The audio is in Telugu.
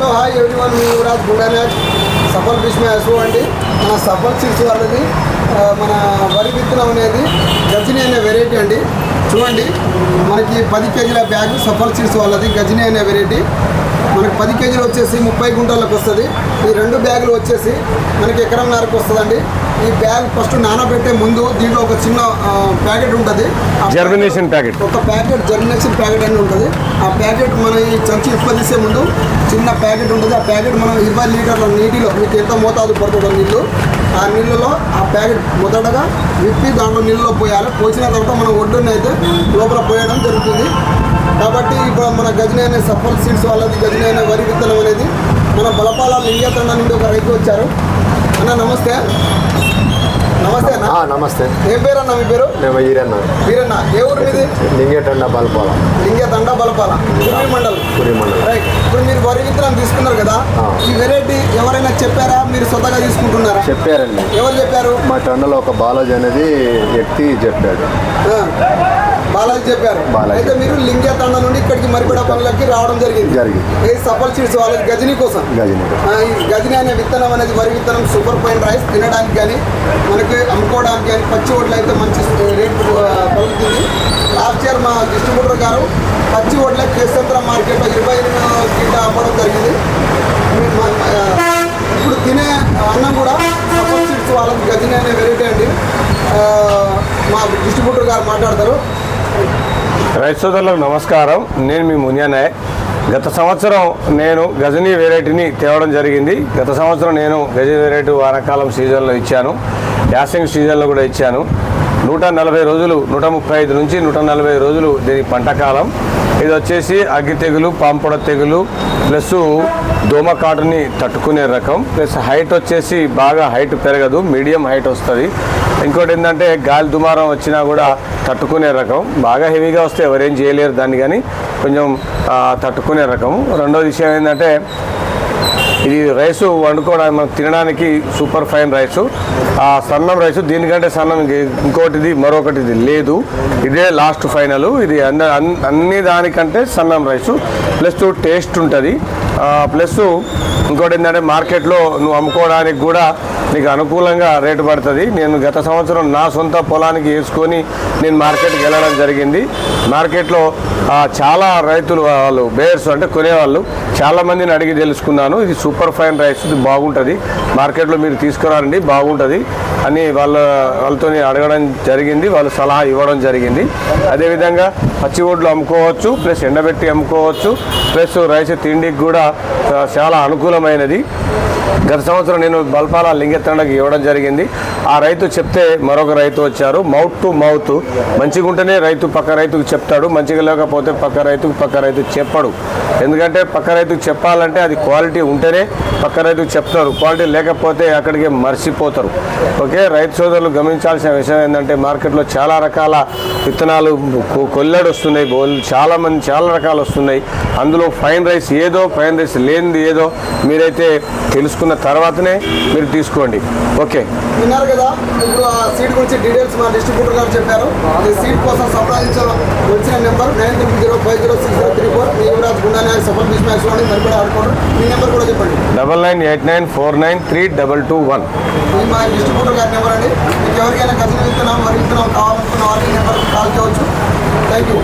హలో హాయ్ ఎవ్రీవన్ మీ యువరాజ్ గుండానాథ్ సఫల్ ఫిష్ అసో అండి మన సఫల్ సీడ్స్ వాళ్ళది మన వరి విత్తనం అనేది గజనీ అనే వెరైటీ అండి. చూడండి మనకి పది కేజీల బ్యాగ్ సఫల్ సీడ్స్ వాళ్ళది గజని అనే వెరైటీ మనకి పది కేజీలు వచ్చేసి ముప్పై గుంటలకు వస్తుంది. ఈ రెండు బ్యాగులు వచ్చేసి మనకి ఎకరంన్నరకు వస్తుందండి. ఈ బ్యాగ్ ఫస్ట్ నానబెట్టే ముందు దీంట్లో ఒక చిన్న ప్యాకెట్ ఉంటుంది. జర్మినేషన్ ప్యాకెట్ ఒక ప్యాకెట్ జర్మినేషన్ ప్యాకెట్ అని ఉంటుంది. ఆ ప్యాకెట్ మన ఈ చంచి ఉత్పత్తిసే ముందు చిన్న ప్యాకెట్ ఉంటుంది. ఆ ప్యాకెట్ మనం ఇరవై లీటర్ల నీటిలో మీకు ఎంత మోతాదు పడుతుందో నీళ్ళు ఆ నీళ్ళలో ఆ ప్యాకెట్ మొదటగా విప్పి దాంట్లో నీళ్ళలో పోయాలి. పోసిన తర్వాత మనం ఒడ్డున అయితే లోపల పోయడం జరుగుతుంది. కాబట్టి ఇప్పుడు మన గజని అనే సఫల్ సీడ్స్ వాళ్ళది గజని అనే వరి విత్తనం అనేది మన బలపాల లింగతండ నుండి ఒక రైతు వచ్చారు. అన్న నమస్తే. నమస్తే అన్న. నమస్తే. ఏం పేరు అన్న మీ పేరు? మేము ఈరన్న వీరన్న. ఏ ఊరు మీది? లింగేటండ బల్పాల. లింగ దండ బలపాల కుర్రి మండలం. పురి మండలం. రైట్ ఇప్పుడు మీరు వరి విత్తనం తీసుకున్నారు కదా. ఈ వెరైటీ ఎవరైనా చెప్పారా? మీరు సొంతగా తీసుకుంటున్నారా? చెప్పారండి. ఎవరు చెప్పారు? మా టన్నులో ఒక బాలాజీ అనేది వ్యక్తి చెప్పాడు. బాలాజీ చెప్పారు. అయితే మీరు లింగ తండ నుండి ఇక్కడికి మరిపడ పనులకి రావడం జరిగింది. జరిగింది. సఫల్ సీడ్స్ వాళ్ళకి గజని కోసం. గజని గజని అనే విత్తనం అనేది వరి విత్తనం సూపర్ ఫైన్ రైస్ తినడానికి కానీ మనకి అమ్ముకోవడానికి కానీ పచ్చి ఓట్లు అయితే మంచి రేట్ పలుకుతుంది లాస్ట్ ఇయర్ మా డిస్ట్రిబ్యూటర్ గారు పచ్చి ఓట్ల కేసంద్ర మార్కెట్లో ఇరవై ఎనిమిది కింద అమ్మడం జరిగింది. ఇప్పుడు తినే అన్నం కూడా సపోర్ట్ సీడ్స్ వాళ్ళకి గజని అనే వెరైటీ అండి. మా డిస్ట్రిబ్యూటర్ గారు మాట్లాడతారు. రైతు సోదరులకు నమస్కారం. నేను మీ మున్యానాయ్ గత సంవత్సరం నేను గజనీ వెరైటీని తేవడం జరిగింది. గత సంవత్సరం నేను గజనీ వెరైటీ వానాకాలం సీజన్లో ఇచ్చాను. యాసింగ్ సీజన్లో కూడా ఇచ్చాను. నూట నలభై రోజులు నూట ముప్పై ఐదు నుంచి నూట నలభై రోజులు దీని పంటకాలం ఇది వచ్చేసి అగ్గి తెగులు పాంపొడ తెగులు ప్లస్ దోమకాటుని తట్టుకునే రకం. ప్లస్ హైట్ వచ్చేసి బాగా హైట్ పెరగదు. మీడియం హైట్ వస్తుంది. ఇంకోటి ఏంటంటే గాలి దుమారం వచ్చినా కూడా తట్టుకునే రకం. బాగా హెవీగా వస్తే ఎవరేం చేయలేరు దాన్ని కానీ కొంచెం తట్టుకునే రకం. రెండో విషయం ఏంటంటే ఇది రైసు వండుకోవడానికి మనం తినడానికి సూపర్ ఫైన్ రైసు. ఆ సన్నం రైసు దీనికంటే సన్నం ఇంకోటిది మరొకటిది లేదు. ఇదే లాస్ట్ ఫైనల్. ఇది అన్న అన్- అన్ని దానికంటే సన్నం రైసు. ప్లస్ టేస్ట్ ఉంటుంది. ప్లస్ ఇంకోటి ఏంటంటే మార్కెట్లో నువ్వు అమ్ముకోవడానికి కూడా నీకు అనుకూలంగా రేటు పడుతుంది. నేను గత సంవత్సరం నా సొంత పొలానికి వేసుకొని నేను మార్కెట్కి వెళ్ళడం జరిగింది. మార్కెట్లో చాలా రైతులు వాళ్ళు బేర్స్ అంటే కొనేవాళ్ళు. చాలా మందిని అడిగి తెలుసుకున్నాను. ఇది సూపర్ ఫైన్ రైస్ ఇది బాగుంటుంది. మార్కెట్లో మీరు తీసుకురారండి బాగుంటుంది అని వాళ్ళ వాళ్ళతో అడగడం జరిగింది. వాళ్ళు సలహా ఇవ్వడం జరిగింది. అదేవిధంగా పచ్చి ఒడ్లు అమ్ముకోవచ్చు ప్లస్ ఎండబెట్టి అమ్ముకోవచ్చు ప్లస్ రైస్ తిండికి కూడా చాలా అనుకూలమైనది. గత సంవత్సరం నేను బల్పాల లింగెత్తండకి ఇవ్వడం జరిగింది. ఆ రైతు చెప్తే మరొక రైతు వచ్చారు. Mouth to mouth. మంచిగా ఉంటేనే రైతు పక్క రైతుకు చెప్తాడు. మంచిగా లేకపోతే పక్క రైతుకు పక్క రైతు చెప్పడు. ఎందుకంటే పక్క రైతుకు చెప్పాలంటే అది క్వాలిటీ ఉంటేనే పక్క రైతుకు చెప్తారు. క్వాలిటీ లేకపోతే అక్కడికి మర్చిపోతారు. ఓకే? రైతు సోదరులు గమనించాల్సిన విషయం ఏంటంటే మార్కెట్లో చాలా రకాల విత్తనాలు కొ- కొల్లెడు వస్తున్నాయి. బోల్ చాలా మంది చాలా రకాలు వస్తున్నాయి. అందులో ఫైన్ రైస్ ఏదో ఫైన్ రైస్ లేనిది ఏదో మీరైతే తెలుసుకున్న తర్వాతనే మీరు తీసుకోండి. ఓకే. విన్నారు కదా ఇప్పుడు ఆ సీట్ గురించి డీటెయిల్స్ మా డిస్ట్రిబ్యూటర్ గారు చెప్పారు. ఈ సీట్ కోసం సంప్రదించడం వచ్చిన number nine three zero five zero six zero three four Yuvaraj Gundane Safal బిస్ మ్యాచ్లోని సరిపడా ఆడుకోండి మీ నెంబర్ కూడా చెప్పండి. Double nine eight nine four nine three double two one. ఇది మా డిస్ట్రిబ్యూటర్ గారి నెంబర్ అండి. మీకు ఎవరికైనా గజన విత్తనం వరి విత్తనం కావాలనుకున్న వారికి నెంబర్ కాల్ చేయవచ్చు. Thank you